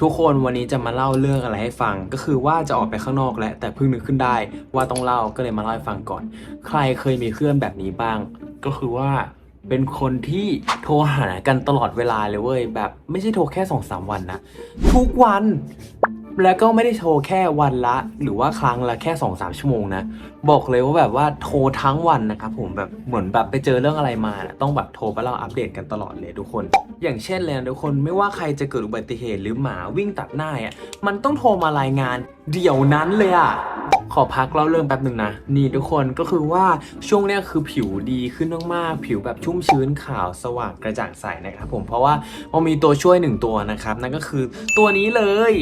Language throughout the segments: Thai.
ทุกคนวันนี้จะมาเล่าเรื่องอะไรให้ฟัง ก็คือว่าจะออกไปข้างนอกแล้วแต่เพิ่งนึกขึ้นได้ว่าต้องเล่าก็เลยมาเล่าให้ฟังก่อน ใครเคยมีเพื่อนแบบนี้บ้าง ก็คือว่าเป็นคนที่โทรหากันตลอดเวลาเลยเว้ยแบบไม่ใช่โทรแค่สองสามวันนะ ทุกวัน แล้วก็ไม่ได้โทรแค่วันละ หรือว่าครั้งละแค่2อสชั่วโมงนะ บอกเลยว่าแบบว่าโทรทั้งวันนะครับผมแบบเหมือนแบบไปเจอเรื่องอะไรมานะต้องแบบโทรไปเล่าอัปเดตกันตลอดเลยทุกคน อย่างเช่นเลยนะทุกคนไม่ว่าใครจะเกิดอุบัติเหตุหรือหมาวิ่งตัดหน้าอะมันต้องโทรมารายงานเดี๋ยวนั้นเลยอะขอพักเล่าเรื่องแป๊บหนึ่งนะ นี่ทุกคนก็คือว่าช่วงเนี้ยคือผิวดีขึ้นมากๆ ผิวแบบชุ่มชื้นขาวสว่างกระจ่างใสนะครับผมเพราะว่ามันมีตัวช่วยหนึ่งตัวนะครับ นั่นก็คือตัวนี้เลย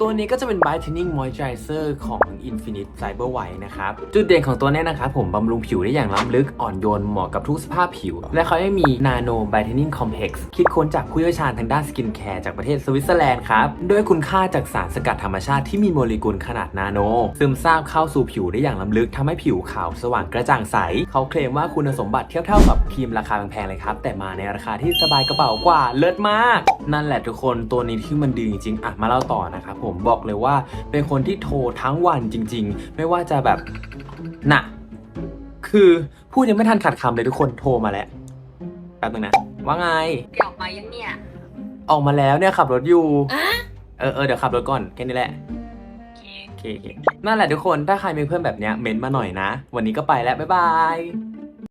ตัวนี้ก็จะเป็น Brightening Moisturizer ของ Infinite Cyber White นะครับ จุดเด่นของตัวนี้นะครับ ผมบำรุงผิวได้อย่างล้ำลึกอ่อนโยนเหมาะกับทุกสภาพผิว และเขายังมี Nano Brightening Complex คิดค้นจากผู้เชี่ยวชาญทางด้านสกินแคร์จากประเทศสวิตเซอร์แลนด์ครับ ด้วยคุณค่าจากสารสกัดธรรมชาติที่มีโมเลกุลขนาดนาโน ซึมซาบเข้าสู่ผิวได้อย่างล้ำลึกทำให้ผิวขาวสว่างกระจ่างใส เขาเคลมว่าคุณสมบัติเทียบเท่ากับครีมราคาแพงๆเลยครับ แต่มาในราคาที่สบายกระเป๋ากว่าเลิศมาก นั่นแหละทุกคนตัวนี้ที่มันดีจริงๆอะมาเล่าต่อนะครับผมบอกเลยว่า เป็นคนที่โทรทั้งวันจริง ๆ ไม่ว่าจะแบบน่ะคือพูดยังไม่ทันขัดคำเลยทุกคนโทรมาแล้วแป๊บนึงนะ ว่าไงเดี๋ยวมายังเนี่ย ออกมาแล้วเนี่ยขับรถอยู่อะเออเออเดี๋ยวขับรถก่อนแค่นี้แหละโอเคโอเคโอเคนั่นแหละทุกคนถ้าใครมีเพื่อนแบบเนี้ยเม้นต์มาหน่อยนะ วันนี้ก็ไปแล้ว บ๊ายบาย